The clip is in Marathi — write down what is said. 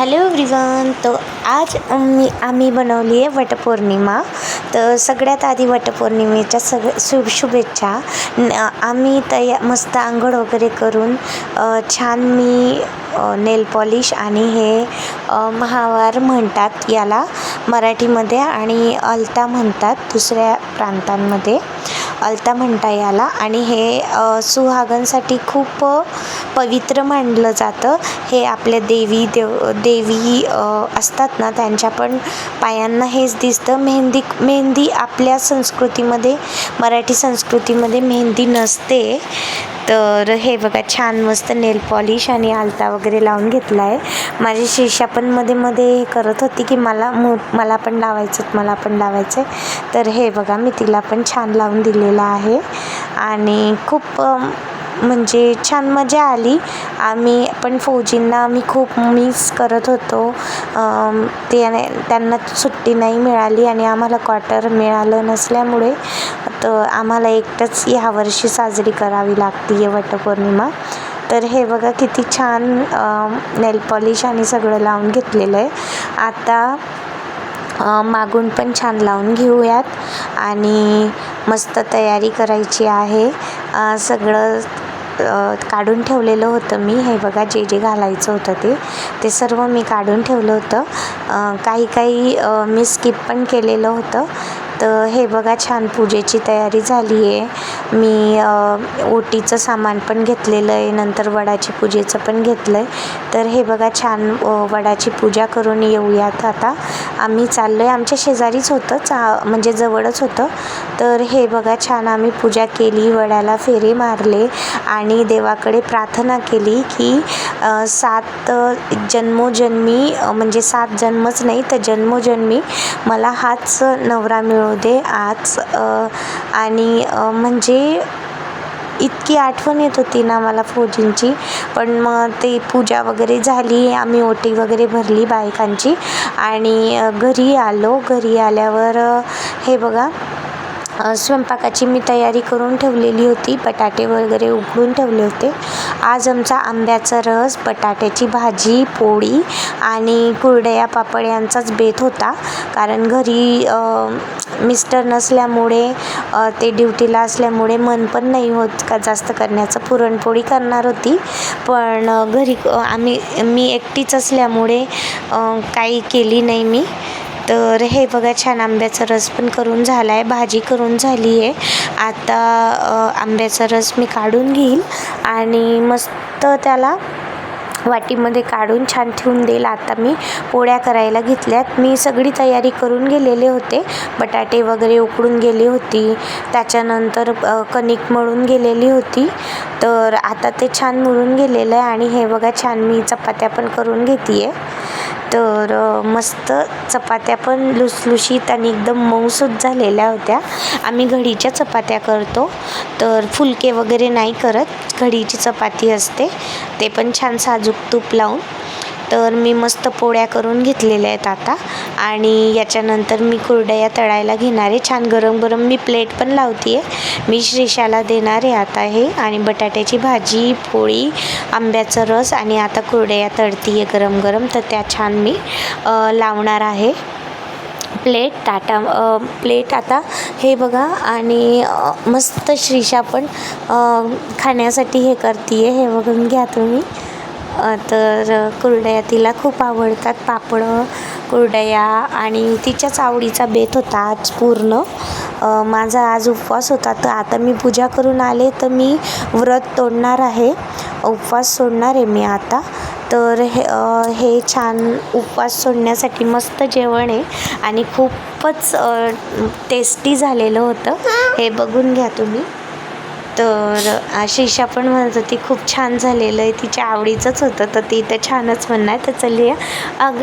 हॅलो एव्हरीवन तर आज मी आम्ही बनवली आहे वटपौर्णिमा. तर सगळ्यात आधी वटपौर्णिमेच्या सग शुभ शुभेच्छा. आम्ही तया मस्त आंघोळ वगैरे करून छान मी नेल पॉलिश आणि हे महावार म्हणतात याला मराठीमध्ये आणि अलता म्हणतात दुसऱ्या प्रांतांमध्ये. अलता म्हणता याला. आणि हे सुहागनसाठी खूप पवित्र मानलं जातं. हे आपल्या देवी देव देवी असतात ना त्यांच्या पण पायांना हेच दिसतं. मेहंदी मेहंदी आपल्या संस्कृतीमध्ये मराठी संस्कृतीमध्ये मेहंदी नसते. तर हे बघा छान मस्त नेल पॉलिश आणि आलता वगैरे लावून घेतला आहे माझी शिष्या पण मध्ये मध्ये हे करत होती की मला मो मला पण लावायचं मला पण लावायचं आहे तर हे बघा मी तिला पण छान लावून दिलेलं आहे. आणि खूप म्हणजे छान मजा आली. आम्ही पण फौजींना आम्ही खूप मिस करत होतो. अम, ते त्यांना सुट्टी नाही मिळाली आणि आम्हाला क्वार्टर मिळालं नसल्यामुळे तर आम्हाला एकटंच ह्यावर्षी साजरी करावी लागते आहे वटपौर्णिमा. तर हे बघा किती छान नेल पॉलिश आणि सगळं लावून घेतलेलं आहे. आता मागून पण छान लावून घेऊयात आणि मस्त तयारी करायची आहे. सगळं काढून ठेवलेलं होतं मी. हे बघा जे जे घालायचं होतं ते ते सर्व मी काढून ठेवलं होतं. काही काही मी स्किप पण केलेलं होतं. तर हे बघा छान पूजेची तयारी झाली आहे मी ओटीचं सामान पण घेतलेलं आहे नंतर वडाची पूजेचं पण घेतलं आहे तर हे बघा छान वडाची पूजा करून येऊयात आता. आम्ही चाललो आहे आमच्या शेजारीच होतं चा म्हणजे जवळच होतं. तर हे बघा छान आम्ही पूजा केली वडाला फेरे मारले आणि देवाकडे प्रार्थना केली की सात जन्मोजन्मी म्हणजे सात जन्मच नाही तर जन्मोजन्मी मला हाच नवरा मिळू दे आज आणि म्हणजे इतकी आठवण येत होती ना मला फौजींची. पण मग ते पूजा वगैरे झाली आम्ही ओटी वगैरे भरली बायकांची. आणि घरी आलो घरी आल्यावर हे बघा स्वयंपाकाची मी तयारी करून ठेवलेली होती. बटाटे वगैरे उकडून ठेवले होते. आज आमचा आंब्याचा रस बटाट्याची भाजी पोळी आणि कुरडया पापड यांचाच बेत होता. कारण घरी मिस्टर नसल्यामुळे ते ड्युटीला असल्यामुळे मन पण नाही होत का जास्त करण्याचं. पुरणपोळी करणार होती. पण घरी आम्ही मी एकटीच असल्यामुळे काही केली नाही मी. तर हे बघा छान आंब्याचा रस पण करून झाला आहे भाजी करून झाली आहे आता आंब्याचा रस मी काढून घेईल आणि मस्त त्याला वाटीमध्ये काढून छान ठेवून देईल. आता मी पोळ्या करायला घेतल्यात. मी सगळी तयारी करून गेलेले होते. बटाटे वगैरे उकडून गेली होती. त्याच्यानंतर कणिक मळून गेलेली होती. तर आता ते छान मुरून गेलेलं आहे आणि हे बघा छान मी चपात्या पण करून घेते आहे तर मस्त चपात्या पण लुसलुशीत आणि एकदम मऊसूत झालेल्या होत्या. आम्ही घडीच्या चपात्या करतो. तर फुलके वगैरे नाही करत. घडीची चपाती असते. ते पण छान साजूक तूप लावून. तर मी मस्त पोळ्या करून घेतलेल्या आहेत आता. आणि याच्यानंतर मी कुरडया तळायला घेणार आहे. छान गरम गरम मी प्लेट पण लावते आहे मी श्रीशाला देणार आहे आता हे. आणि बटाट्याची भाजी पोळी आंब्याचा रस आणि आता कुरडया तळती आहे गरम गरम. तर त्या छान मी लावणार आहे. प्लेट ताटा प्लेट आता हे बघा. आणि मस्त श्रीशा पण खाण्यासाठी हे करते आहे हे बघून घ्या तुम्ही. तर कुरडया तिला खूप आवडतात पापडं कुरडया आणि तिच्याच आवडीचा बेत होता आज पूर्ण. माझा आज उपवास होता तर आता मी पूजा करून आले तर मी व्रत तोडणार आहे. उपवास सोडणार आहे मी आता. तर हे हे छान उपवास सोडण्यासाठी मस्त जेवण आहे आणि खूपच टेस्टी झालेलं होतं. हे बघून घ्या तुम्ही. तर आशिषा शिशा पण म्हणत होती खूप छान झालेलं आहे तिच्या आवडीचंच होतं तर ती तर छानच म्हणणार. तर चलूया अग